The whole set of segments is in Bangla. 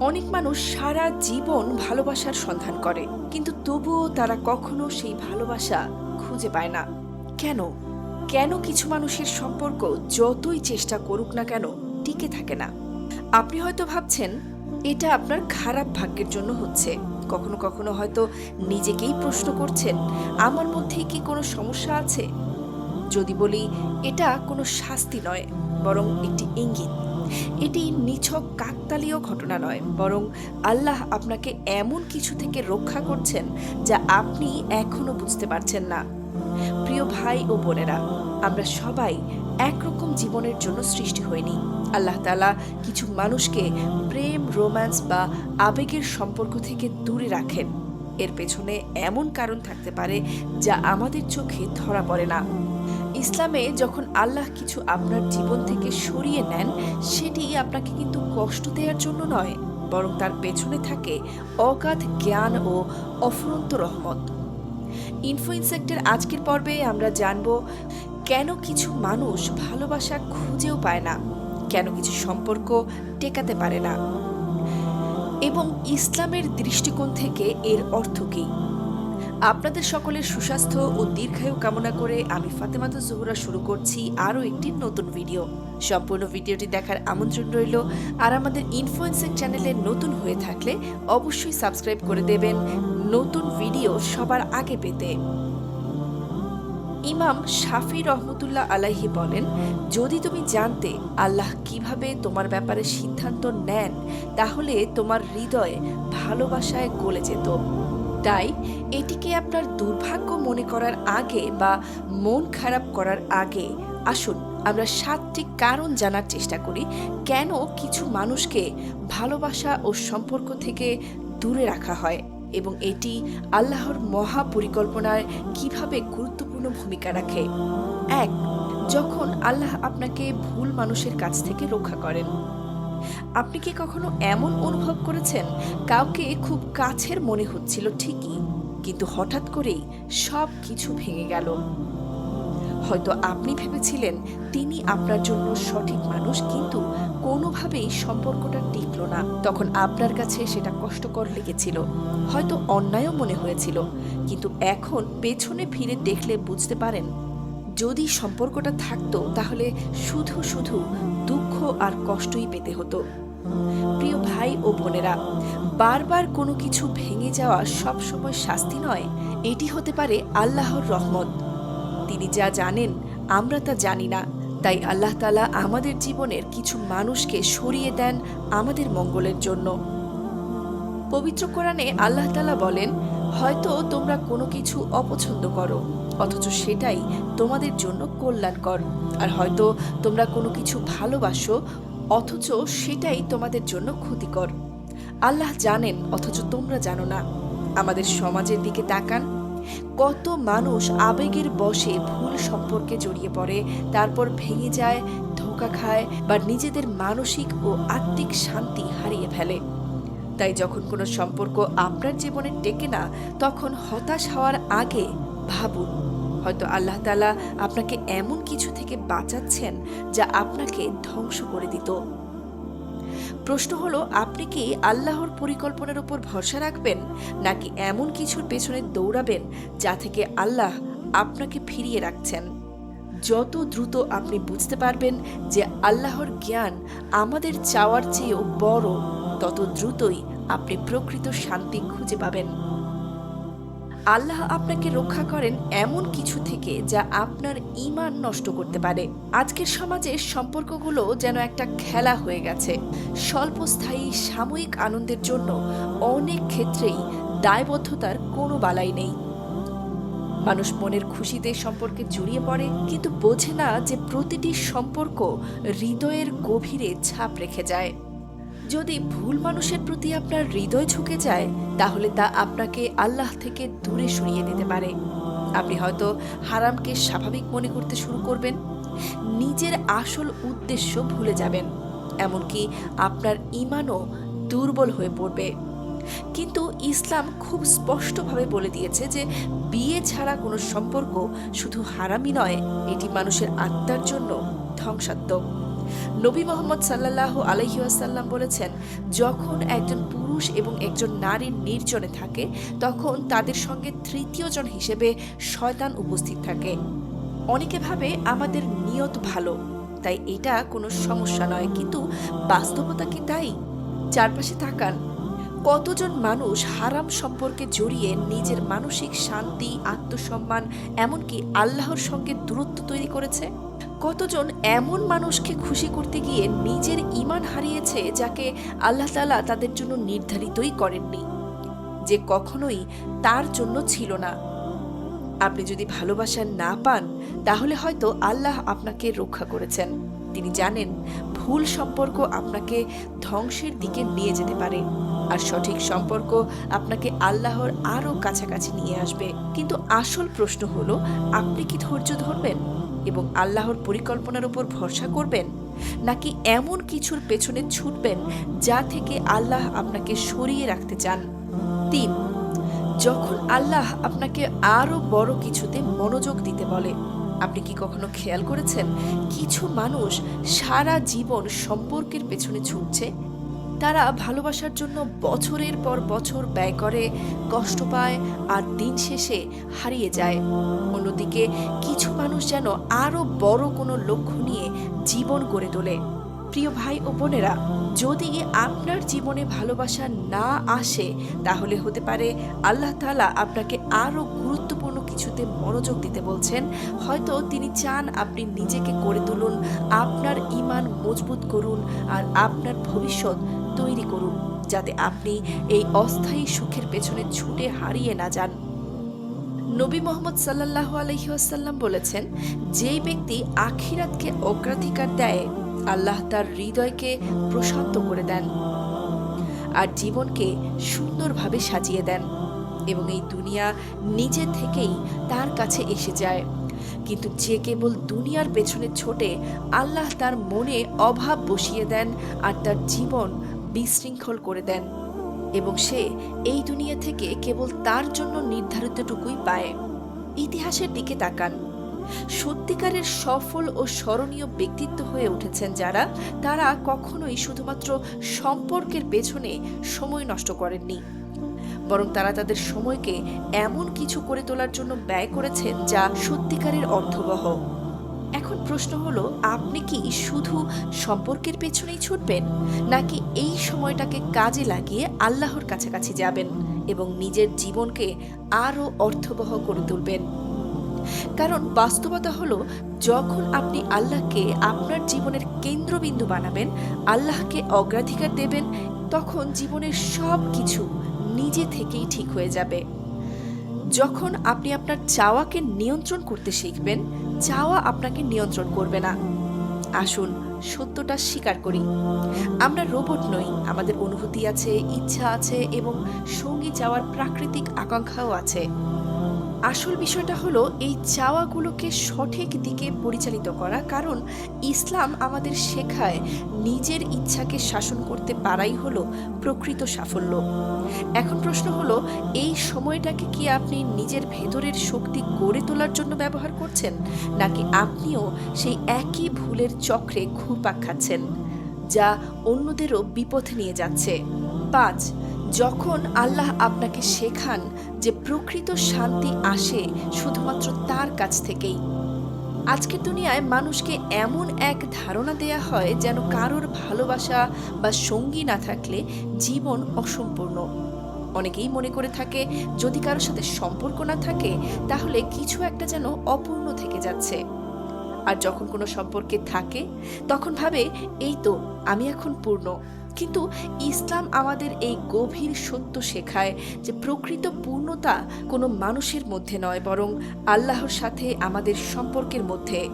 অনেক মানুষ সারা জীবন ভালোবাসার সন্ধান করে, কিন্তু তবুও তারা কখনো সেই ভালোবাসা খুঁজে পায় না। কেন? কেন কিছু মানুষের সম্পর্ক যতই চেষ্টা করুক না কেন টিকে থাকে না? আপনি হয়তো ভাবছেন, এটা আপনার খারাপ ভাগ্যের জন্য হচ্ছে। কখনো কখনো হয়তো নিজেকেই প্রশ্ন করছেন, আমার মধ্যে কি কোনো সমস্যা আছে? যদি বলি, এটা কোনো শাস্তি নয়, বরং একটি ইঙ্গিত। এটি নিছক কাকতালীয় ঘটনা নয়, বরং আল্লাহ আপনাকে এমন কিছু থেকে রক্ষা করছেন যা আপনি এখনও বুঝতে পারছেন না। প্রিয় ভাই ও বোনেরা, আমরা সবাই একরকম জীবনের জন্য সৃষ্টি হয়নি আল্লাহ তালা কিছু মানুষকে প্রেম, রোম্যান্স বা আবেগের সম্পর্ক থেকে দূরে রাখেন। এর পেছনে এমন কারণ থাকতে পারে যা আমাদের চোখে ধরা পড়ে না। ইসলামে যখন আল্লাহ কিছু আপনার জীবন থেকে সরিয়ে নেন, সেটি আপনাকে কিন্তু কষ্ট দেওয়ার জন্য নয়, বরং তার পেছনে থাকে অগাধ জ্ঞান ও অফুরন্ত রহমত। ইনফো ইনসেক্টের আজকের পর্বে আমরা জানব, কেন কিছু মানুষ ভালোবাসা খুঁজেও পায় না, কেন কিছু সম্পর্ক টেকাতে পারে না? এবং ইসলামের দৃষ্টিকোণ থেকে এর অর্থ কী? আপনাদের সকলের সুস্বাস্থ্য ও দীর্ঘায়ু কামনা করে আমি ফাতেমাতু জহুরা শুরু করছি আরও একটি নতুন ভিডিও। সম্পূর্ণ ভিডিওটি দেখার আমন্ত্রণ রইল। আর আমাদের ইনফ্লুয়েন্সার চ্যানেলে নতুন হয়ে থাকলে অবশ্যই সাবস্ক্রাইব করে দেবেন। নতুন ভিডিও সবার আগে পেতে। ইমাম শাফি রহমতুল্লাহ আলাহি বলেন, যদি তুমি জানতে আল্লাহ কীভাবে তোমার ব্যাপারে সিদ্ধান্ত নেন, তাহলে তোমার হৃদয়ে ভালোবাসায় গলে যেত। তাই এটিকে আপনার দুর্ভাগ্য মনে করার আগে বা মন খারাপ করার আগে আসুন, আমরা সাতটি কারণ জানার চেষ্টা করি কেন কিছু মানুষকে ভালোবাসা ও সম্পর্ক থেকে দূরে রাখা হয় এবং এটি আল্লাহর মহা পরিকল্পনায় কীভাবে গুরুত্বপূর্ণ ভূমিকা রাখে। এক, যখন আল্লাহ আপনাকে ভুল মানুষের কাছ থেকে রক্ষা করেন। আপনি কি কখনো এমন অনুভব করেছেন? কাউকে খুব কাছের মনে হচ্ছিল, ঠিকই, কিন্তু হঠাৎ করেই সব কিছু ভেঙে গেল। হয়তো আপনি ভেবেছিলেন তিনি আপনার জন্য সঠিক মানুষ, কিন্তু কোনোভাবেই সম্পর্কটা টিকলো না। তখন আপনার কাছে সেটা কষ্টকর লেগেছিল, হয়তো অন্যায়ও মনে হয়েছিল, কিন্তু এখন পেছনে ফিরে দেখলে বুঝতে পারেন যদি সম্পর্কটা থাকতো, তাহলে শুধু শুধু দুঃখ আর কষ্টই পেতে হতো। প্রিয় ভাই ও বোনেরা, বারবার কোনো কিছু ভেঙে যাওয়া সবসময় শাস্তি নয়, এটি হতে পারে আল্লাহর রহমত। তিনি যা জানেন, আমরা তা জানি না। তাই আল্লাহ তালা আমাদের জীবনের কিছু মানুষকে সরিয়ে দেন আমাদের মঙ্গলের জন্য। পবিত্র কোরআনে আল্লাহ তালা বলেন, হয়তো তোমরা কোনো কিছু অপছন্দ করো অথচ সেটাই তোমাদের জন্য কল্যাণকর। আর হয়তো তোমরা কোনো কিছু ভালোবাসো, অথচ সেটাই তোমাদের জন্য ক্ষতিকর। আল্লাহ জানেন, অথচ তোমরা জানো না। আমাদের সমাজের দিকে তাকান। কত মানুষ আবেগের বশে ভুল সম্পর্কে জড়িয়ে পড়ে, তারপর ভেঙে যায়, ধোকা খায় বা নিজেদের মানসিক ও আত্মিক শান্তি হারিয়ে ফেলে। তাই যখন কোনো সম্পর্ক আপনার জীবনে টেকে না, তখন হতাশ হওয়ার আগে ভাবুন। হয়তো আল্লাহ তালা আপনাকে এমন কিছু থেকে বাঁচাচ্ছেন যা আপনাকে ধ্বংস করে দিত। প্রশ্ন হলো, আপনি কি আল্লাহর পরিকল্পনার উপর ভরসা রাখবেন, নাকি এমন কিছুর পেছনে দৌড়াবেন যা থেকে আল্লাহ আপনাকে ফিরিয়ে রাখছেন? যত দ্রুত আপনি বুঝতে পারবেন যে আল্লাহর জ্ঞান আমাদের চাওয়ার চেয়েও বড়, তত দ্রুতই আপনি প্রকৃত শান্তি খুঁজে পাবেন। আল্লাহ আপনাকে রক্ষা করেন এমন কিছু থেকে যা আপনার ইমান নষ্ট করতে পারে। আজকের সমাজে সম্পর্কগুলো যেন একটা খেলা হয়ে গেছে। স্বল্পস্থায়ী সাময়িক আনন্দের জন্য অনেক ক্ষেত্রেই দায়বদ্ধতার কোনো বালাই নেই। মানুষ মনের খুশিতে সম্পর্কে জড়িয়ে পড়ে, কিন্তু বোঝে না যে প্রতিটি সম্পর্ক হৃদয়ের গভীরে ছাপ রেখে যায়। যদি ভুল মানুষের প্রতি আপনার হৃদয় ঝুঁকে যায়, তাহলে তা আপনাকে আল্লাহ থেকে দূরে সরিয়ে দিতে পারে। আপনি হয়তো হারামকে স্বাভাবিক মনে করতে শুরু করবেন, নিজের আসল উদ্দেশ্য ভুলে যাবেন, এমনকি আপনার ইমানও দুর্বল হয়ে পড়বে। কিন্তু ইসলাম খুব স্পষ্টভাবে বলে দিয়েছে যে, বিয়ে ছাড়া কোনো সম্পর্ক শুধু হারামি নয়, এটি মানুষের আত্মার জন্য ধ্বংসাত্মক। নবী মোহাম্মদ সাল্লাহ আলহিউসাল্লাম বলেছেন, যখন একজন পুরুষ এবং একজন নারীর নির্জনে থাকে, তখন তাদের সঙ্গে তৃতীয় জন হিসেবে শয়তান উপস্থিত থাকে। অনেকে ভাবে আমাদের নিয়ত ভালো, তাই এটা কোনো সমস্যা নয়, কিন্তু বাস্তবতা কি তাই? চারপাশে তাকান। কতজন মানুষ হারাম সম্পর্কে জড়িয়ে নিজের মানসিক শান্তি, আত্মসম্মান, এমনকি আল্লাহর সঙ্গে দূরত্ব তৈরি করেছে? কতজন এমন মানুষকে খুশি করতে গিয়ে নিজের ইমান হারিয়েছে যাকে আল্লাহ তালা তাদের জন্য নির্ধারিতই করেননি? যে কখনোই তার জন্য ছিল না। আপনি যদি ভালোবাসা না পান, তাহলে হয়তো আল্লাহ আপনাকে রক্ষা করেছেন। তিনি জানেন ভুল সম্পর্ক আপনাকে ধ্বংসের দিকে নিয়ে যেতে পারে আর সঠিক সম্পর্ক আপনাকে আল্লাহর আরও কাছাকাছি নিয়ে আসবে। কিন্তু আসল প্রশ্ন হলো, আপনি কি ধৈর্য ধরবেন? এবং আল্লাহর পরিকল্পনার উপর ভরসা করবেন, নাকি এমন কিছুর পেছনে ছুটবেন যা থেকে আল্লাহ আপনাকে সরিয়ে রাখতে চান? তিন, যখন আল্লাহ আপনাকে আরও বড় কিছুতে মনোযোগ দিতে বলে, আপনি কি কখনো খেয়াল করেছেন কিছু মানুষ সারা জীবন সম্পর্কের পেছনে ছুটছে? তারা ভালোবাসার জন্য বছরের পর বছর ব্যয় করে, কষ্ট পায় আর দিন শেষে হারিয়ে যায়। অন্যদিকে কিছু মানুষ যেন আরও বড় কোনো লক্ষ্য নিয়ে জীবন গড়ে তোলে। প্রিয় ভাই ও বোনেরা, যদি আপনার জীবনে ভালোবাসা না আসে, তাহলে হতে পারে আল্লাহ তালা আপনাকে আরও গুরুত্বপূর্ণ কিছুতে মনোযোগ দিতে বলছেন। হয়তো তিনি চান আপনি নিজেকে করে তুলুন, আপনার ইমান মজবুত করুন আর আপনার ভবিষ্যৎ তৈরি করুন, যাতে আপনি এই অস্থায়ী সুখের পেছনে ছুটে হারিয়ে না যান। নবী মোহাম্মদ সাল্লাহ আলহিহাসাল্লাম বলেছেন, যেই ব্যক্তি আখিরাতকে অগ্রাধিকার দেয়, আল্লাহ তার হৃদয়কে প্রশান্ত করে দেন আর জীবনকে সুন্দরভাবে সাজিয়ে দেন এবং এই দুনিয়া নিজে থেকেই তার কাছে এসে যায়। কিন্তু যে কেবল দুনিয়ার পেছনে ছোটে, আল্লাহ তার মনে অভাব বসিয়ে দেন আর তার জীবন বিশৃঙ্খল করে দেন এবং সে এই দুনিয়া থেকে কেবল তার জন্য নির্ধারিতটুকুই পায়। ইতিহাসের দিকে তাকান। সত্যিকারের সফল ও স্মরণীয় ব্যক্তিত্ব হয়ে উঠেছেন যারা, তারা কখনোই শুধুমাত্র সম্পর্কের পেছনে সময় নষ্ট করেননি। বরং তারা তাদের সময়কে এমন কিছু করে তোলার জন্য ব্যয় করেছেন যা সত্যিকারের অর্থবহ। এখন প্রশ্ন হলো, আপনি কি শুধু সম্পর্কের পেছনেই ছুটবেন, নাকি এই সময়টাকে কাজে লাগিয়ে আল্লাহর কাছাকাছি যাবেন এবং নিজের জীবনকে আরও অর্থবহ করে তুলবেন? কারণ বাস্তবতা হলো, যখন আপনি আল্লাহকে আপনার জীবনের কেন্দ্রবিন্দু বানাবেন, আল্লাহকে অগ্রাধিকার দেবেন, তখন জীবনের সব কিছু নিজে থেকেই ঠিক হয়ে যাবে। যখন আপনি আপনার চাওয়াকে নিয়ন্ত্রণ করতে শিখবেন, চাওয়া আপনাকে নিয়ন্ত্রণ করবে না। আসুন, সত্যটা স্বীকার করি। আমরা রোবট নই, আমাদের অনুভূতি আছে, ইচ্ছা আছে এবং সঙ্গী যাওয়ার প্রাকৃতিক আকাঙ্ক্ষাও আছে। আসল বিষয়টা হলো, এই চাওয়াগুলোকে সঠিক দিকে পরিচালিত করা। কারণ ইসলাম আমাদের শেখায় নিজের ইচ্ছাকে শাসন করতে পারাই হলো প্রকৃত সাফল্য। এখন প্রশ্ন হলো, এই সময়টাকে কি আপনি নিজের ভেতরের শক্তি গড়ে তোলার জন্য ব্যবহার করছেন? নাকি আপনিও সেই একই ভুলের চক্রে ঘুরপাক খাচ্ছেন, যা অন্যদেরও বিপথে নিয়ে যাচ্ছে? পাঁচ যখন আল্লাহ আপনাকে শেখান যে প্রকৃত শান্তি আসে শুধুমাত্র তার কাছ থেকেই। আজকের দুনিয়ায় মানুষকে এমন এক ধারণা দেয়া হয় যেন কারোর ভালোবাসা বা সঙ্গী না থাকলে জীবন অসম্পূর্ণ। অনেকেই মনে করে থাকে, যদি কারোর সাথে সম্পর্ক না থাকে, তাহলে কিছু একটা যেন অপূর্ণ থেকে যাচ্ছে। আর যখন কোনো সম্পর্কে থাকে, তখন ভাবে, এই তো, আমি এখন পূর্ণ। কিন্তু ইসলাম আমাদের এই গভীর সত্য শেখায় যে প্রকৃত পূর্ণতা কোনো মানুষের মধ্যে নয়, বরং আল্লাহর সাথে আমাদের সম্পর্কের মধ্যে।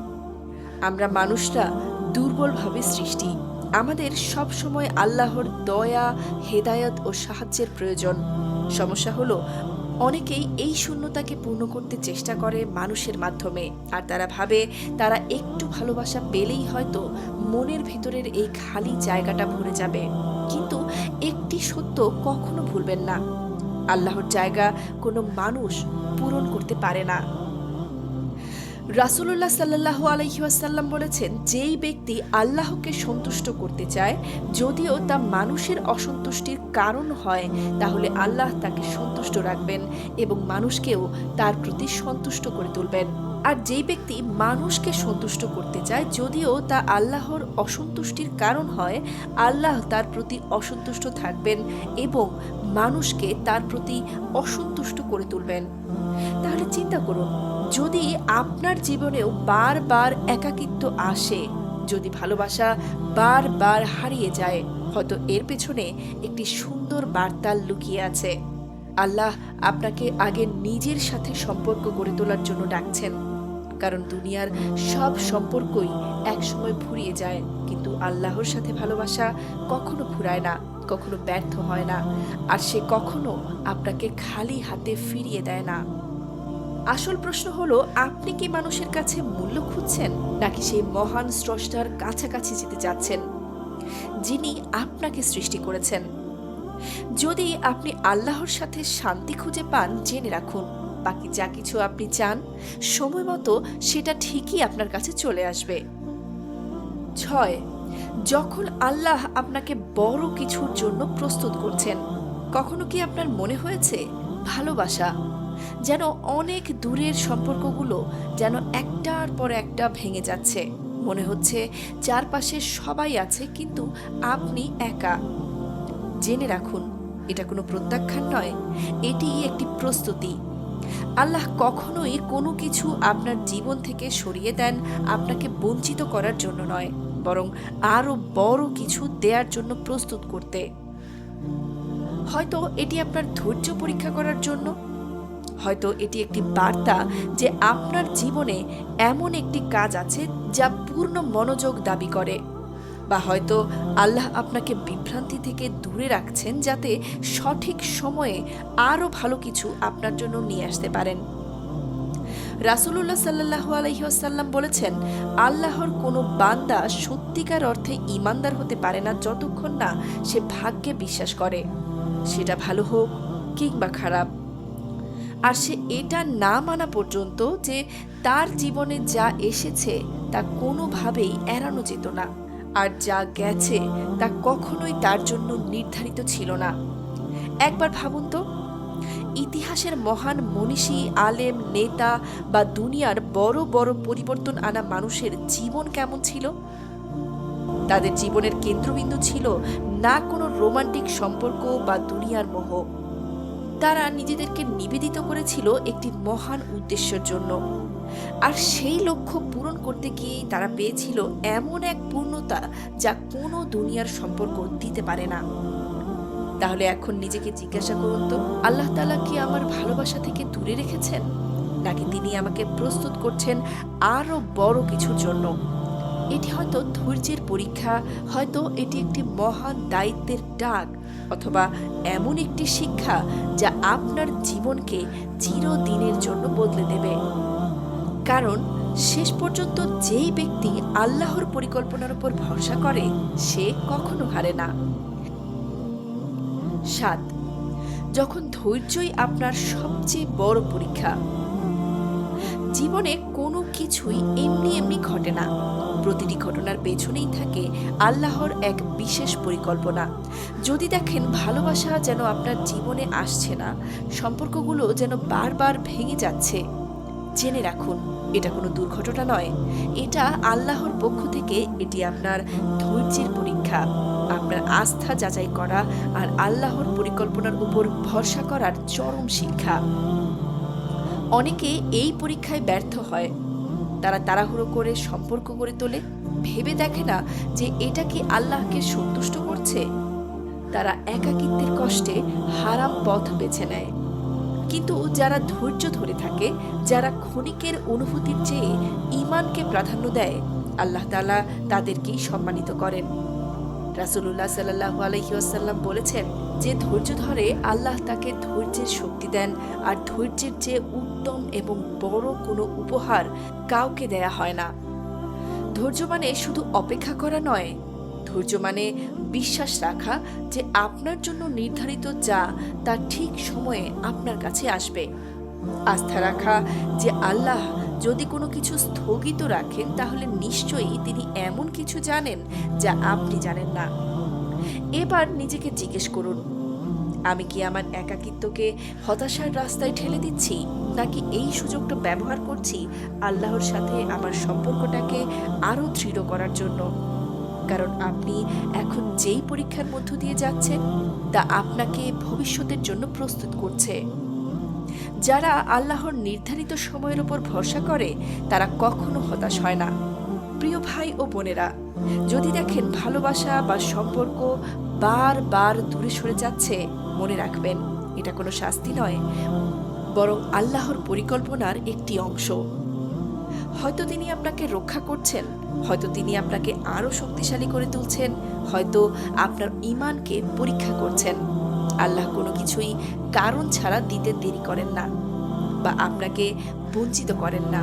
আমরা মানুষরা দুর্বলভাবে সৃষ্টি। আমাদের সব সময় আল্লাহর দয়া, হেদায়ত ও সাহায্যের প্রয়োজন। সমস্যা হলো অনেকেই এই শূন্যতাকে পূর্ণ করতে চেষ্টা করে মানুষের মাধ্যমে, আর তারা ভাবে তারা একটু ভালোবাসা পেলেই হয়তো মনের ভেতরের এই খালি জায়গাটা ভরে যাবে। কিন্তু একটি সত্য কখনো ভুলবেন না। আল্লাহর জায়গা কোনো মানুষ পূরণ করতে পারে না। রাসুলুল্লাহ সাল্লাহ আলহিহাসাল্লাম বলেছেন, যেই ব্যক্তি আল্লাহকে সন্তুষ্ট করতে চায়, যদিও তা মানুষের অসন্তুষ্টির কারণ হয়, তাহলে আল্লাহ তাকে সন্তুষ্ট রাখবেন এবং মানুষকেও তার প্রতি সন্তুষ্ট করে তুলবেন। আর যেই ব্যক্তি মানুষকে সন্তুষ্ট করতে চায়, যদিও তা আল্লাহর অসন্তুষ্টির কারণ হয়, আল্লাহ তার প্রতি অসন্তুষ্ট থাকবেন এবং মানুষকে তার প্রতি অসন্তুষ্ট করে তুলবেন। তাহলে চিন্তা করুন যদি আপনার জীবনেও বারবার একাকিত্ব আসে, যদি ভালোবাসা বারবার হারিয়ে যায়, হয়তো এর পেছনে একটি সুন্দর বার্তা লুকিয়ে আছে। আল্লাহ আপনাকে আগে নিজের সাথে সম্পর্ক গড়ে তোলার জন্য ডাকছেন, কারণ দুনিয়ার সব সম্পর্কই একসময় ফুরিয়ে যায়, কিন্তু আল্লাহর সাথে ভালোবাসা কখনো ফুরায় না, কখনো ব্যর্থ হয় না, আর সে কখনো আপনাকে খালি হাতে ফিরিয়ে দেয় না। আসল প্রশ্ন হলো, আপনি কি মানুষের কাছে মূল্য খুঁজছেন, নাকি সেই মহান স্রষ্টার কাছাকাছি যেতে চাচ্ছেন, যিনি আপনাকে সৃষ্টি করেছেন? যদি আপনি আল্লাহর সাথে শান্তি খুঁজে পান, জেনে রাখুন, বাকি যা কিছু আপনি চান, সময় মতো সেটা ঠিকই আপনার কাছে চলে আসবে। ছয়, যখন আল্লাহ আপনাকে বড় কিছুর জন্য প্রস্তুত করছেন, কখনো কি আপনার মনে হয়েছে, ভালোবাসা যেন অনেক দূরের সম্পর্কগুলো যেন একটার পর একটা ভেঙে যাচ্ছে। মনে হচ্ছে চারপাশে সবাই আছে, কিন্তু আপনি একা। জেনে রাখুন, এটা কোনো প্রত্যাখ্যান নয়, এটি একটি প্রস্তুতি। আল্লাহ কখনোই কোনো কিছু আপনার জীবন থেকে সরিয়ে দেন আপনাকে বঞ্চিত করার জন্য নয়, বরং আরও বড় কিছু দেওয়ার জন্য প্রস্তুত করতে। হয়তো এটি আপনার ধৈর্য পরীক্ষা করার জন্য হয়তো এটি একটি বার্তা যে আপনার জীবনে এমন একটি কাজ আছে যা পূর্ণ মনোযোগ দাবি করে। বা হয়তো আল্লাহ আপনাকে বিভ্রান্তি থেকে দূরে রাখছেন যাতে সঠিক সময়ে আরও ভালো কিছু আপনার জন্য নিয়ে আসতে পারেন। রাসুলুল্লাহ সাল্লাহু আলহিহাসাল্লাম বলেছেন, আল্লাহর কোনো বান্দা সত্যিকার অর্থে ইমানদার হতে পারে না যতক্ষণ না সে ভাগ্যে বিশ্বাস করে। সেটা ভালো হোক কিংবা খারাপ। আর সে এটা না মানা পর্যন্ত যে তার জীবনে যা এসেছে তা কোনোভাবেই এড়ানো যেত না। আর যা গেছে তা কখনোই তার জন্য নির্ধারিত ছিল না। একবার ভাবুন তো, ইতিহাসের মহান মনীষী, আলেম, নেতা বা দুনিয়ার বড় বড় পরিবর্তন আনা মানুষের জীবন কেমন ছিল? তাদের জীবনের কেন্দ্রবিন্দু ছিল না কোনো রোমান্টিক সম্পর্ক বা দুনিয়ার মোহ। তারা নিজেদেরকে নিবেদিত করেছিল একটি মহান উদ্দেশ্যের জন্য। আর সেই লক্ষ্য পূরণ করতে গিয়েই তারা পেয়েছিল এমন এক পূর্ণতা যা কোনো দুনিয়ার সম্পর্ক দিতে পারে না। তাহলে এখন নিজেকে জিজ্ঞাসা করুন তো, আল্লাহ তালা কি আমার ভালোবাসা থেকে দূরে রেখেছেন? নাকি তিনি আমাকে প্রস্তুত করছেন আরও বড় কিছুর জন্য? এটি হয়তো ধৈর্যের পরীক্ষা, হয়তো এটি একটি মহান দায়িত্বের ডাক। অথবা এমন একটি শিক্ষা যা আপনার জীবনকে চিরদিনের জন্য বদলে দেবে। কারণ শেষ পর্যন্ত যেই ব্যক্তি আল্লাহর পরিকল্পনার উপর ভরসা করে, সে কখনো হারে না। সাত, যখন ধৈর্যই আপনার সবচেয়ে বড় পরীক্ষা, জীবনে কোনো কিছুই এমনি এমনি ঘটে না। প্রতিটি ঘটনার পেছনেই থাকে আল্লাহর এক বিশেষ পরিকল্পনা। যদি দেখেন ভালোবাসা যেন আপনার জীবনে আসছে না, সম্পর্কগুলো যেন বারবার ভেঙে যাচ্ছে, জেনে রাখুন, এটা কোনো দুর্ঘটনা নয়। এটা আল্লাহর পক্ষ থেকে এটি আপনার ধৈর্যের পরীক্ষা, আপনার আস্থা যাচাই করা আর আল্লাহর পরিকল্পনার উপর ভরসা করার চরম শিক্ষা। অনেকে এই পরীক্ষায় ব্যর্থ হয় তারা তাড়াহুড়ো করে সম্পর্ক গড়ে তোলে। ভেবে দেখে না যে এটা কি আল্লাহকে সন্তুষ্ট করছে। তারা একাকিত্বের কষ্টে হারাম পথ বেছে নেয়। কিন্তু যারা ধৈর্য ধরে থাকে, যারা ক্ষণিকের অনুভূতির চেয়ে ইমানকে প্রাধান্য দেয়, আল্লাহ তালা তাদেরকেই সম্মানিত করেন। রাসুল্লাহ সাল্লাহ আলহিউসাল্লাম বলেছেন যে ধৈর্য ধরে আল্লাহ তাকে ধৈর্যের শক্তি দেন, আর ধৈর্যের যে উত্তম এবং বড় কোনো উপহার কাউকে দেয়া হয় না। ধৈর্য মানে শুধু অপেক্ষা করা নয়, ধৈর্য মানে বিশ্বাস রাখা যে আপনার জন্য নির্ধারিত যা তা ঠিক সময়ে আপনার কাছে আসবে। আস্থা রাখা যে আল্লাহ যদি কোনো কিছু স্থগিত রাখেন, তাহলে নিশ্চয়ই তিনি এমন কিছু জানেন যা আপনি জানেন না। এবার নিজেকে জিজ্ঞেস করুন, আমি কি আমার একাকিত্বকে হতাশার রাস্তায় ঠেলে দিচ্ছি, নাকি এই সুযোগটা ব্যবহার করছি আল্লাহর সাথে আমার সম্পর্কটাকে আরও দৃঢ় করার জন্য? কারণ আপনি এখন যেই পরীক্ষার মধ্য দিয়ে যাচ্ছেন, তা আপনাকে ভবিষ্যতের জন্য প্রস্তুত করছে। যারা আল্লাহর নির্ধারিত সময়ের উপর ভরসা করে, তারা কখনো হতাশ হয় না। প্রিয় ভাই ও বোনেরা, যদি দেখেন ভালোবাসা বা সম্পর্ক বারবার দূরে সরে যাচ্ছে, মনে রাখবেন, এটা কোনো শাস্তি নয়, বরং আল্লাহর পরিকল্পনার একটি অংশ। হয়তো তিনি আপনাকে রক্ষা করছেন, হয়তো তিনি আপনাকে আরও শক্তিশালী করে তুলছেন, হয়তো আপনার ইমানকে পরীক্ষা করছেন। আল্লাহ কোনো কিছুই কারণ ছাড়া দিতে দেরি করেন না বা আপনাকে বঞ্চিত করেন না।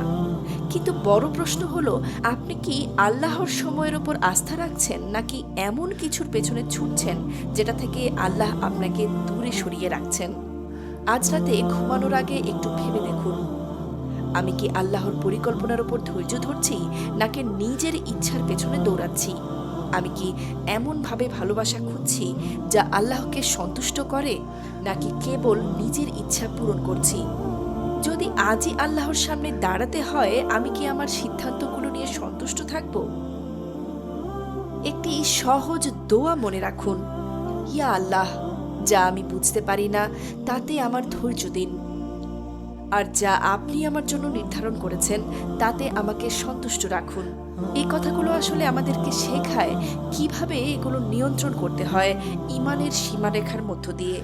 কিন্তু বড় প্রশ্ন হলো, আপনি কি আল্লাহর সময়ের ওপর আস্থা রাখছেন নাকি এমন কিছুর পেছনে ছুটছেন যেটা থেকে আল্লাহ আপনাকে দূরে সরিয়ে রাখছেন? আজ রাতে ঘুমানোর আগে একটু ভেবে দেখুন। আমি কি আল্লাহর পরিকল্পনার উপর ধৈর্য ধরছি নাকি নিজের ইচ্ছার পেছনে দৌড়াচ্ছি? আমি কি এমনভাবে ভালোবাসা খুঁজছি যা আল্লাহকে সন্তুষ্ট করে, নাকি কেবল নিজের ইচ্ছা পূরণ করছি? যদি আজই আল্লাহর সামনে দাঁড়াতে হয়, আমি কি আমার সিদ্ধান্তগুলো নিয়ে সন্তুষ্ট থাকব? একটি সহজ দোয়া মনে রাখুন। ইয়া আল্লাহ, যা আমি বুঝতে পারি না, তাতে আমার ধৈর্য দিন। আর যা আপনি আমার জন্য নির্ধারণ করেছেন, তাতে আমাকে সন্তুষ্ট রাখুন। এই কথাগুলো আসলে আমাদেরকে শেখায় কীভাবে এগুলো নিয়ন্ত্রণ করতে হয় ইমানের সীমারেখার মধ্য দিয়ে।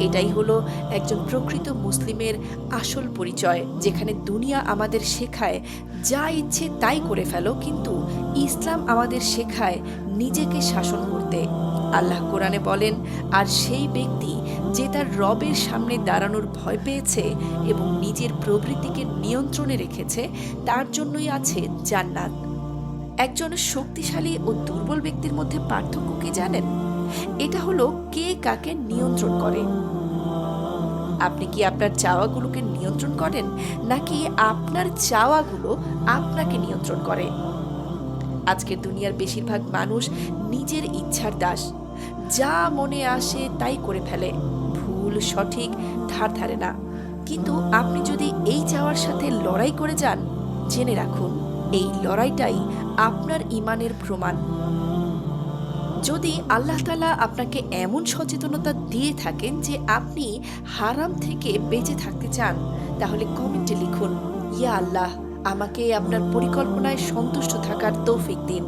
এটাই হলো একজন প্রকৃত মুসলিমের আসল পরিচয়, যেখানে দুনিয়া আমাদের শেখায়, যা ইচ্ছে তাই করে ফেলো, কিন্তু ইসলাম আমাদের শেখায় নিজেকে শাসন করতে। আল্লাহ কোরআনে বলেন, আর সেই ব্যক্তি যে তার রবের সামনে দাঁড়ানোর ভয় পেয়েছে এবং নিজের প্রবৃত্তিকে নিয়ন্ত্রণে রেখেছে, তার জন্যই আছে জান্নাত। একজন শক্তিশালী ও দুর্বল ব্যক্তির মধ্যে পার্থক্য কি জানেন? এটা হলো কে কাকে নিয়ন্ত্রণ করে। আপনি কি আপনার চাওয়াগুলোকে নিয়ন্ত্রণ করেন, নাকি আপনার চাওয়াগুলো আপনাকে নিয়ন্ত্রণ করে? আজকের দুনিয়ার বেশিরভাগ মানুষ নিজের ইচ্ছার দাস। যা মনে আসে তাই করে ফেলে। ভুল সঠিক ধার ধারে না। কিন্তু আপনি যদি এই চাওয়ার সাথে লড়াই করে যান, জেনে রাখুন, এই লড়াইটাই আপনার ইমানের প্রমাণ। যদি আল্লাহ তালা আপনাকে এমন সচেতনতা দিয়ে থাকেন যে আপনি হারাম থেকে বেঁচে থাকতে চান, তাহলে কমেন্টে লিখুন, ইয়া আল্লাহ, আমাকে আপনার পরিকল্পনায় সন্তুষ্ট থাকার তৌফিক দিন।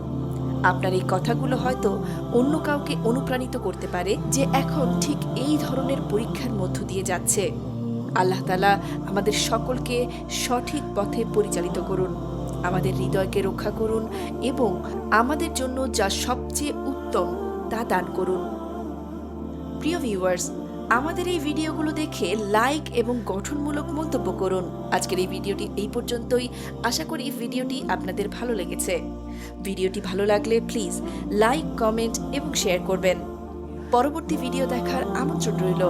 আপনার এই কথাগুলো হয়তো অন্য কাউকে অনুপ্রাণিত করতে পারে যে এখন ঠিক এই ধরনের পরীক্ষার মধ্য দিয়ে যাচ্ছে। আল্লাহ তালা আমাদের সকলকে সঠিক পথে পরিচালিত করুন, আমাদের হৃদয়কে রক্ষা করুন এবং আমাদের জন্য যা সবচেয়ে উত্তম তা দান করুন। প্রিয় ভিউয়ার্স আমাদের এই ভিডিওগুলো দেখে লাইক এবং গঠনমূলক মন্তব্য করুন। আজকের এই ভিডিওটি এই পর্যন্তই। আশা করি ভিডিওটি আপনাদের ভালো লেগেছে। ভিডিওটি ভালো লাগলে প্লিজ লাইক কমেন্ট এবং শেয়ার করবেন। পরবর্তী ভিডিও দেখার আমন্ত্রণ রইল।